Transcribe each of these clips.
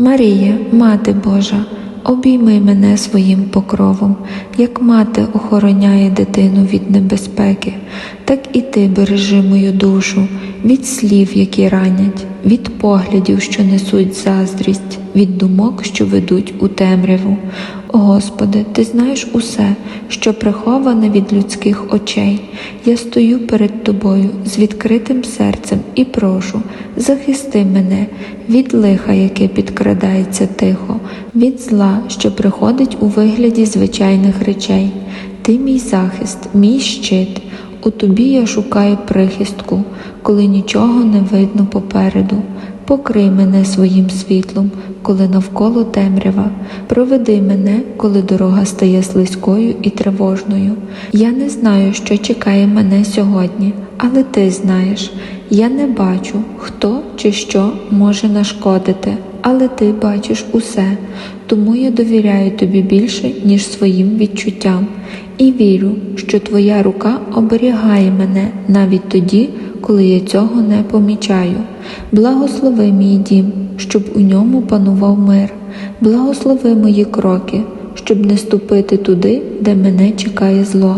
Марія, Мати Божа, обійми мене своїм покровом, як мати охороняє дитину від небезпеки, так і ти бережи мою душу від слів, які ранять, від поглядів, що несуть заздрість, від думок, що ведуть у темряву. Господи, Ти знаєш усе, що приховане від людських очей. Я стою перед Тобою з відкритим серцем і прошу, захисти мене від лиха, яке підкрадається тихо, від зла, що приходить у вигляді звичайних речей. Ти мій захист, мій щит. У тобі я шукаю прихистку, коли нічого не видно попереду. Покрий мене своїм світлом, коли навколо темрява. Проведи мене, коли дорога стає слизькою і тривожною. Я не знаю, що чекає мене сьогодні, але ти знаєш. Я не бачу, хто чи що може нашкодити, але ти бачиш усе, тому я довіряю тобі більше, ніж своїм відчуттям, і вірю, що твоя рука оберігає мене навіть тоді, коли я цього не помічаю. Благослови мій дім, щоб у ньому панував мир, благослови мої кроки, щоб не ступити туди, де мене чекає зло.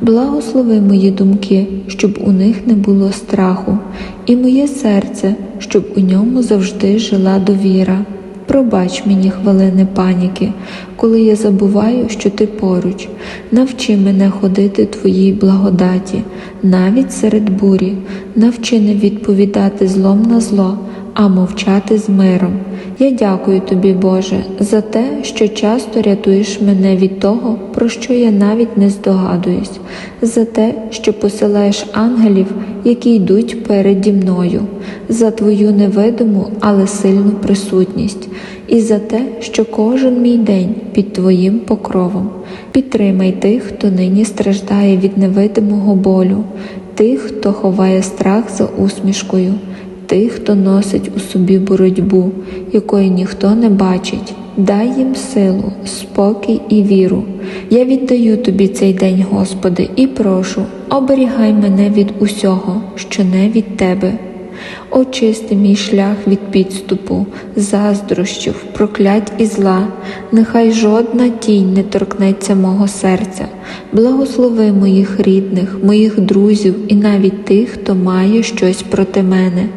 Благослови мої думки, щоб у них не було страху, і моє серце, щоб у ньому завжди жила довіра. Пробач мені хвилини паніки, коли я забуваю, що ти поруч. Навчи мене ходити твоїй благодаті, навіть серед бурі, навчи не відповідати злом на зло, а мовчати з миром. Я дякую тобі, Боже, за те, що часто рятуєш мене від того, про що я навіть не здогадуюсь, за те, що посилаєш ангелів, які йдуть переді мною, за твою невидиму, але сильну присутність, і за те, що кожен мій день під Твоїм покровом. Підтримай тих, хто нині страждає від невидимого болю, тих, хто ховає страх за усмішкою тих, хто носить у собі боротьбу, якої ніхто не бачить. Дай їм силу, спокій і віру. Я віддаю тобі цей день, Господи, і прошу, оберігай мене від усього, що не від Тебе. Очисти мій шлях від підступу, заздрощів, проклять і зла, нехай жодна тінь не торкнеться мого серця, благослови моїх рідних, моїх друзів і навіть тих, хто має щось проти мене.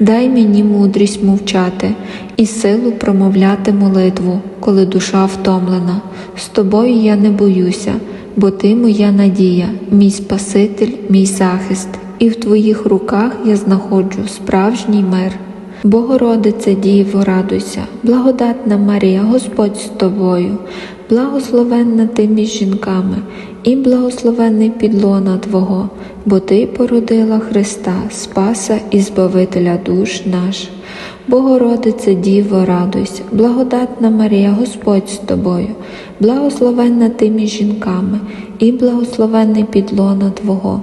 Дай мені мудрість мовчати і силу промовляти молитву, коли душа втомлена. З тобою я не боюся, бо ти моя надія, мій Спаситель, мій захист і в Твоїх руках я знаходжу справжній мир. Богородице Діво, радуйся, благодатна Марія, Господь з тобою, благословенна ти між жінками, і благословенний підлона Твого, бо Ти породила Христа, Спаса і Збавителя душ наш. Богородице Діво, радуйся, благодатна Марія, Господь з тобою, благословенна ти між жінками, і благословенний підлона Твого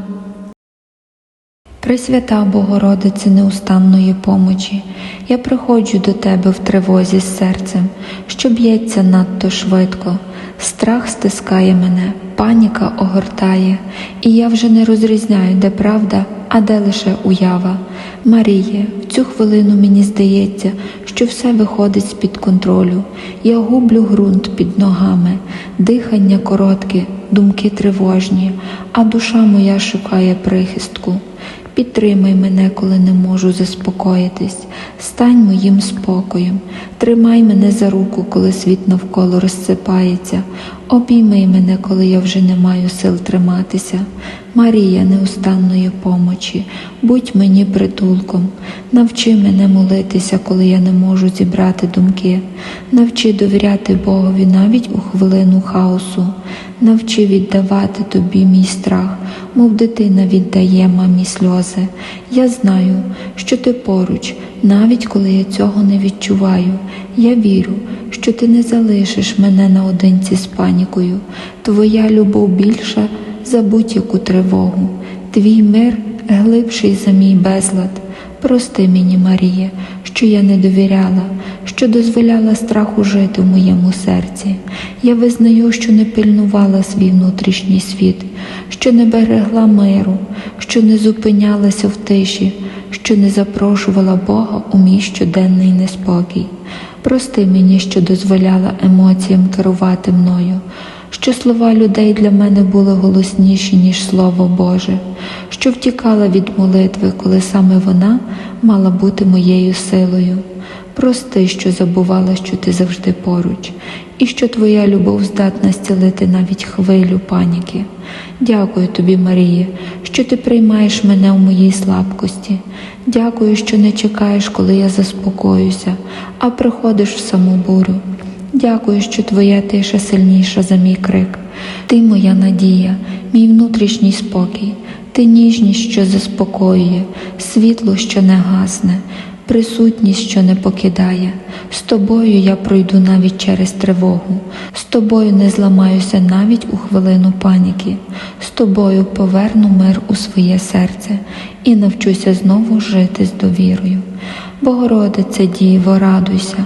Пресвята Богородице неустанної помочі, я приходжу до Тебе в тривозі з серцем, що б'ється надто швидко, страх стискає мене, паніка огортає, і я вже не розрізняю, де правда, а де лише уява. Маріє, в цю хвилину мені здається, що все виходить з-під контролю. Я гублю ґрунт під ногами, дихання коротке, думки тривожні, а душа моя шукає прихистку. Підтримай мене, коли не можу заспокоїтись, стань моїм спокоєм, тримай мене за руку, коли світ навколо розсипається, обійми мене, коли я вже не маю сил триматися. Марія неустанної помочі, будь мені притулком, навчи мене молитися, коли я не можу зібрати думки, навчи довіряти Богові навіть у хвилину хаосу, навчи віддавати тобі мій страх, мов дитина віддає мамі сльози. Я знаю, що ти поруч, навіть коли я цього не відчуваю. Я вірю, що ти не залишиш мене наодинці з панікою. Твоя любов більша за будь-яку тривогу. Твій мир глибший за мій безлад. Прости мені, Марія, що я не довіряла, що дозволяла страху жити в моєму серці. Я визнаю, що не пильнувала свій внутрішній світ, що не берегла миру, що не зупинялася в тиші, що не запрошувала Бога у мій щоденний неспокій. Прости мені, що дозволяла емоціям керувати мною, що слова людей для мене були голосніші, ніж Слово Боже, що втікала від молитви, коли саме вона мала бути моєю силою. Прости, що забувала, що ти завжди поруч, і що твоя любов здатна зцілити навіть хвилю паніки. Дякую тобі, Марія, що ти приймаєш мене у моїй слабкості. Дякую, що не чекаєш, коли я заспокоюся, а приходиш в саму бурю. Дякую, що твоя тиша сильніша за мій крик. Ти моя надія, мій внутрішній спокій, ти ніжність, що заспокоює, світло, що не гасне, присутність, що не покидає. З тобою я пройду навіть через тривогу, з тобою не зламаюся навіть у хвилину паніки, з тобою поверну мир у своє серце і навчуся знову жити з довірою. Богородице Діво, радуйся,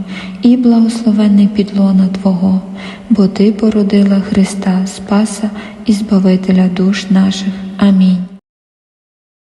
і благословений підлона Твого, бо Ти породила Христа, Спаса і Збавителя душ наших. Амінь.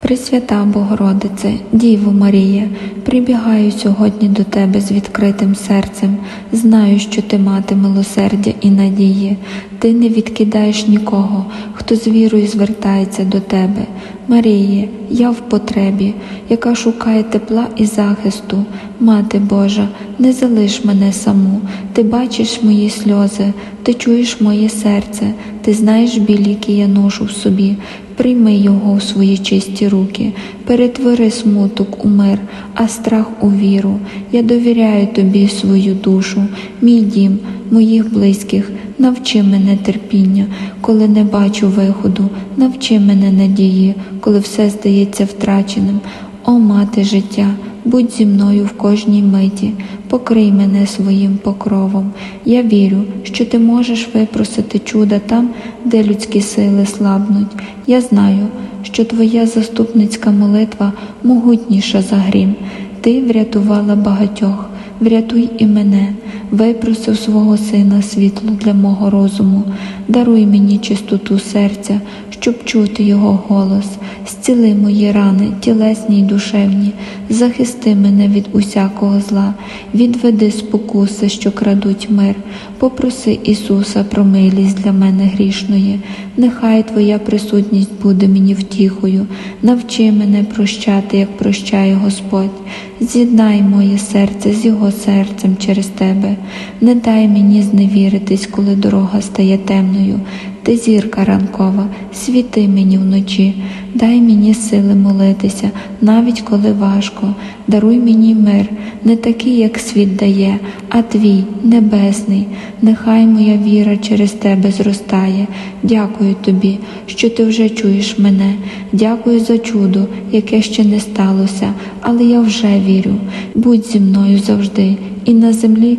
Пресвята Богородице, Діво Марія, прибігаю сьогодні до Тебе з відкритим серцем, знаю, що Ти мати милосердя і надії, Ти не відкидаєш нікого, хто з вірою звертається до Тебе. Маріє, я в потребі, яка шукає тепла і захисту. Мати Божа, не залиш мене саму, ти бачиш мої сльози, ти чуєш моє серце, ти знаєш біль, який я ношу в собі. Прийми його в свої чисті руки, перетвори смуток у мир, а страх у віру. Я довіряю тобі свою душу, мій дім, моїх близьких. Навчи мене терпіння, коли не бачу виходу, навчи мене надії, коли все здається втраченим. О, мати життя, будь зі мною в кожній миті, покрий мене своїм покровом. Я вірю, що ти можеш випросити чуда там, де людські сили слабнуть. Я знаю, що твоя заступницька молитва могутніша за грім. Ти врятувала багатьох, врятуй і мене, випросив свого сина світло для мого розуму, даруй мені чистоту серця, щоб чути його голос, зціли мої рани, тілесні й душевні, захисти мене від усякого зла, відведи спокуси, що крадуть мир, попроси Ісуса про милість для мене грішної, нехай Твоя присутність буде мені втіхою, навчи мене прощати, як прощає Господь, з'єднай моє серце з Його серцем через Тебе, не дай мені зневіритись, коли дорога стає темною. Ти зірка ранкова, світи мені вночі, дай мені сили молитися, навіть коли важко, даруй мені мир, не такий, як світ дає, а твій небесний. Нехай моя віра через тебе зростає. Дякую тобі, що ти вже чуєш мене. Дякую за чудо, яке ще не сталося, але я вже вірю. Будь зі мною завжди і на землі